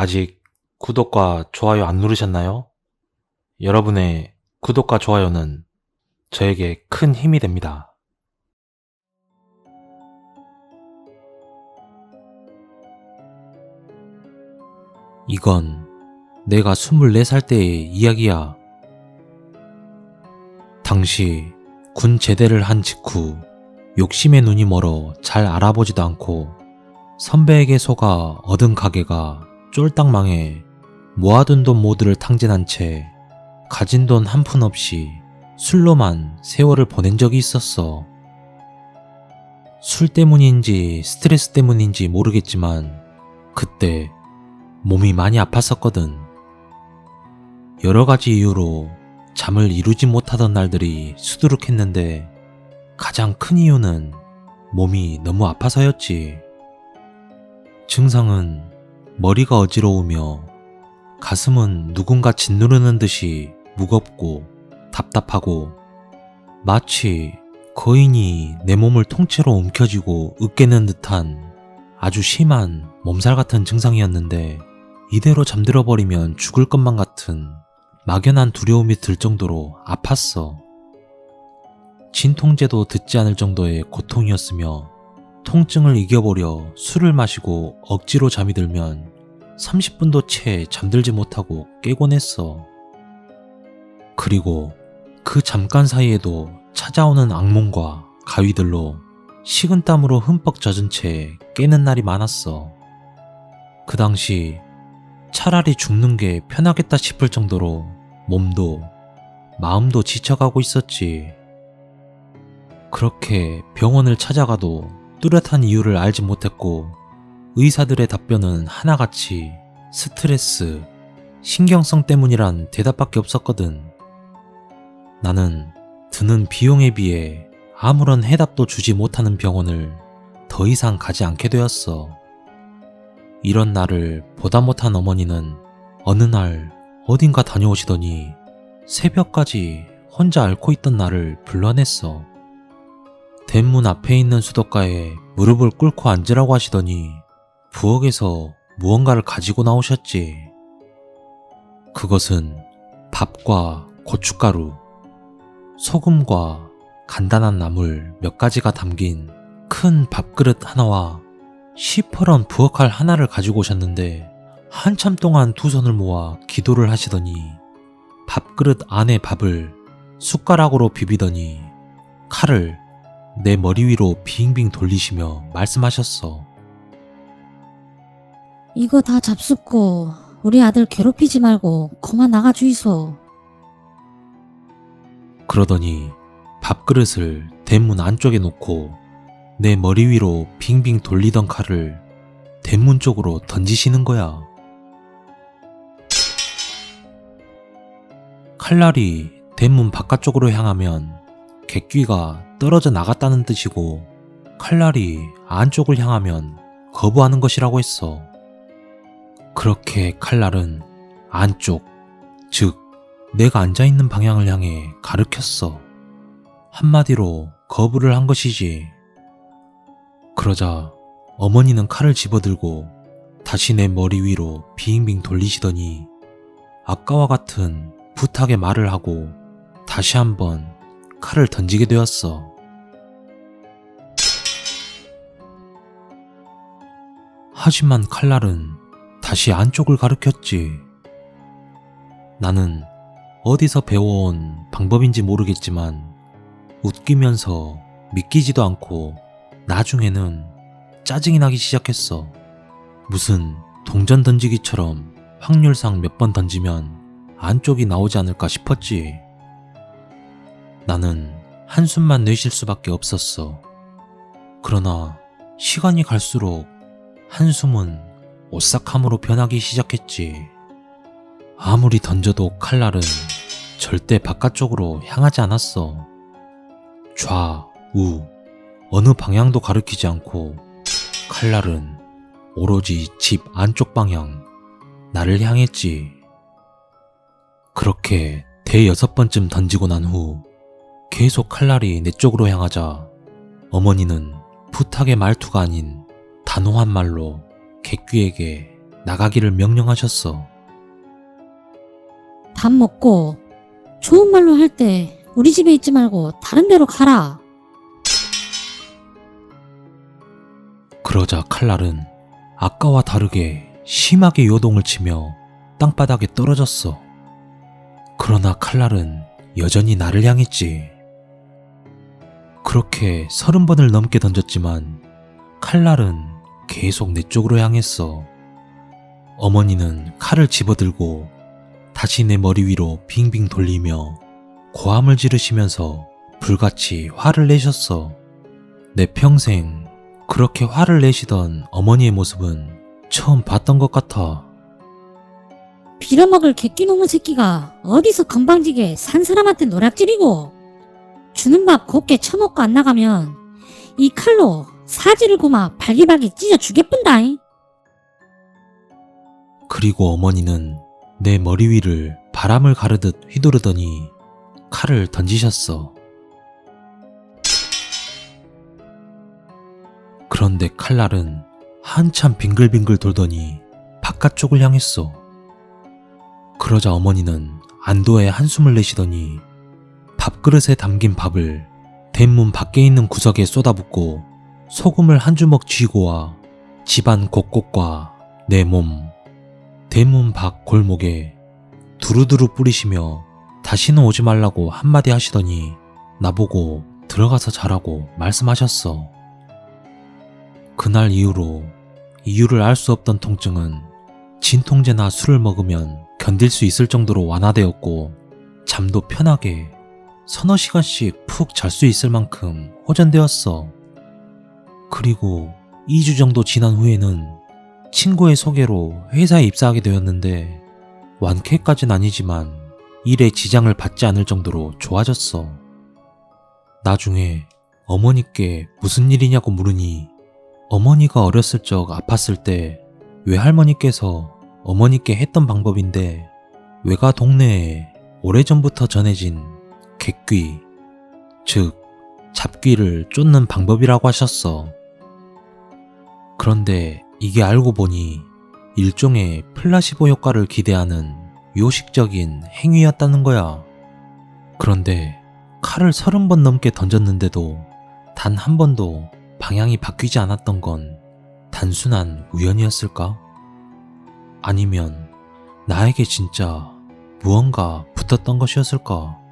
아직 구독과 좋아요 안 누르셨나요? 여러분의 구독과 좋아요는 저에게 큰 힘이 됩니다. 이건 내가 24살 때의 이야기야. 당시 군 제대를 한 직후 욕심의 눈이 멀어 잘 알아보지도 않고 선배에게 속아 얻은 가게가 쫄딱 망해 모아둔 돈 모두를 탕진한 채 가진 돈 한 푼 없이 술로만 세월을 보낸 적이 있었어. 술 때문인지 스트레스 때문인지 모르겠지만 그때 몸이 많이 아팠었거든. 여러 가지 이유로 잠을 이루지 못하던 날들이 수두룩했는데 가장 큰 이유는 몸이 너무 아파서였지. 증상은 머리가 어지러우며 가슴은 누군가 짓누르는 듯이 무겁고 답답하고 마치 거인이 내 몸을 통째로 움켜쥐고 으깨는 듯한 아주 심한 몸살 같은 증상이었는데 이대로 잠들어 버리면 죽을 것만 같은 막연한 두려움이 들 정도로 아팠어. 진통제도 듣지 않을 정도의 고통이었으며 통증을 이겨보려 술을 마시고 억지로 잠이 들면 30분도 채 잠들지 못하고 깨곤 했어. 그리고 그 잠깐 사이에도 찾아오는 악몽과 가위들로 식은땀으로 흠뻑 젖은 채 깨는 날이 많았어. 그 당시 차라리 죽는 게 편하겠다 싶을 정도로 몸도 마음도 지쳐가고 있었지. 그렇게 병원을 찾아가도 뚜렷한 이유를 알지 못했고 의사들의 답변은 하나같이 스트레스, 신경성 때문이란 대답밖에 없었거든. 나는 드는 비용에 비해 아무런 해답도 주지 못하는 병원을 더 이상 가지 않게 되었어. 이런 나를 보다 못한 어머니는 어느 날 어딘가 다녀오시더니 새벽까지 혼자 앓고 있던 나를 불러냈어. 대문 앞에 있는 수도가에 무릎을 꿇고 앉으라고 하시더니 부엌에서 무언가를 가지고 나오셨지. 그것은 밥과 고춧가루, 소금과 간단한 나물 몇 가지가 담긴 큰 밥그릇 하나와 시퍼런 부엌칼 하나를 가지고 오셨는데 한참 동안 두 손을 모아 기도를 하시더니 밥그릇 안에 밥을 숟가락으로 비비더니 칼을 내 머리 위로 빙빙 돌리시며 말씀하셨어. 이거 다 잡숫고 우리 아들 괴롭히지 말고 그만 나가 주이소. 그러더니 밥그릇을 대문 안쪽에 놓고 내 머리 위로 빙빙 돌리던 칼을 대문 쪽으로 던지시는 거야. 칼날이 대문 바깥쪽으로 향하면 객귀가 떨어져 나갔다는 뜻이고 칼날이 안쪽을 향하면 거부하는 것이라고 했어. 그렇게 칼날은 안쪽, 즉 내가 앉아있는 방향을 향해 가르켰어. 한마디로 거부를 한 것이지. 그러자 어머니는 칼을 집어들고 다시 내 머리 위로 빙빙 돌리시더니 아까와 같은 부탁의 말을 하고 다시 한번 칼을 던지게 되었어. 하지만 칼날은 다시 안쪽을 가르켰지. 나는 어디서 배워온 방법인지 모르겠지만 웃기면서 믿기지도 않고 나중에는 짜증이 나기 시작했어. 무슨 동전 던지기처럼 확률상 몇 번 던지면 안쪽이 나오지 않을까 싶었지. 나는 한숨만 내쉴 수밖에 없었어. 그러나 시간이 갈수록 한숨은 오싹함으로 변하기 시작했지. 아무리 던져도 칼날은 절대 바깥쪽으로 향하지 않았어. 좌, 우, 어느 방향도 가리키지 않고 칼날은 오로지 집 안쪽 방향, 나를 향했지. 그렇게 대여섯 번쯤 던지고 난 후 계속 칼날이 내 쪽으로 향하자 어머니는 부탁의 말투가 아닌 단호한 말로 객귀에게 나가기를 명령하셨어. 밥 먹고 좋은 말로 할 때 우리 집에 있지 말고 다른 데로 가라. 그러자 칼날은 아까와 다르게 심하게 요동을 치며 땅바닥에 떨어졌어. 그러나 칼날은 여전히 나를 향했지. 그렇게 서른 번을 넘게 던졌지만 칼날은 계속 내 쪽으로 향했어. 어머니는 칼을 집어들고 다시 내 머리 위로 빙빙 돌리며 고함을 지르시면서 불같이 화를 내셨어. 내 평생 그렇게 화를 내시던 어머니의 모습은 처음 봤던 것 같아. 빌어먹을 개끼놈의 새끼가 어디서 건방지게 산 사람한테 노략질이고 주는 밥 곱게 처먹고 안 나가면 이 칼로 사지를 고마 발기발기 찢어 주겠뿐다잉. 그리고 어머니는 내 머리 위를 바람을 가르듯 휘두르더니 칼을 던지셨어. 그런데 칼날은 한참 빙글빙글 돌더니 바깥쪽을 향했어. 그러자 어머니는 안도의 한숨을 내시더니 밥그릇에 담긴 밥을 대문 밖에 있는 구석에 쏟아붓고 소금을 한 주먹 쥐고 와 집안 곳곳과 내 몸, 대문 밖 골목에 두루두루 뿌리시며 다시는 오지 말라고 한마디 하시더니 나보고 들어가서 자라고 말씀하셨어. 그날 이후로 이유를 알 수 없던 통증은 진통제나 술을 먹으면 견딜 수 있을 정도로 완화되었고 잠도 편하게 서너 시간씩 푹 잘 수 있을 만큼 호전되었어. 그리고 2주 정도 지난 후에는 친구의 소개로 회사에 입사하게 되었는데 완쾌까진 아니지만 일에 지장을 받지 않을 정도로 좋아졌어. 나중에 어머니께 무슨 일이냐고 물으니 어머니가 어렸을 적 아팠을 때 외할머니께서 어머니께 했던 방법인데 외가 동네에 오래전부터 전해진 객귀, 즉 잡귀를 쫓는 방법이라고 하셨어. 그런데 이게 알고 보니 일종의 플라시보 효과를 기대하는 요식적인 행위였다는 거야. 그런데 칼을 서른 번 넘게 던졌는데도 단 한 번도 방향이 바뀌지 않았던 건 단순한 우연이었을까? 아니면 나에게 진짜 무언가 붙었던 것이었을까?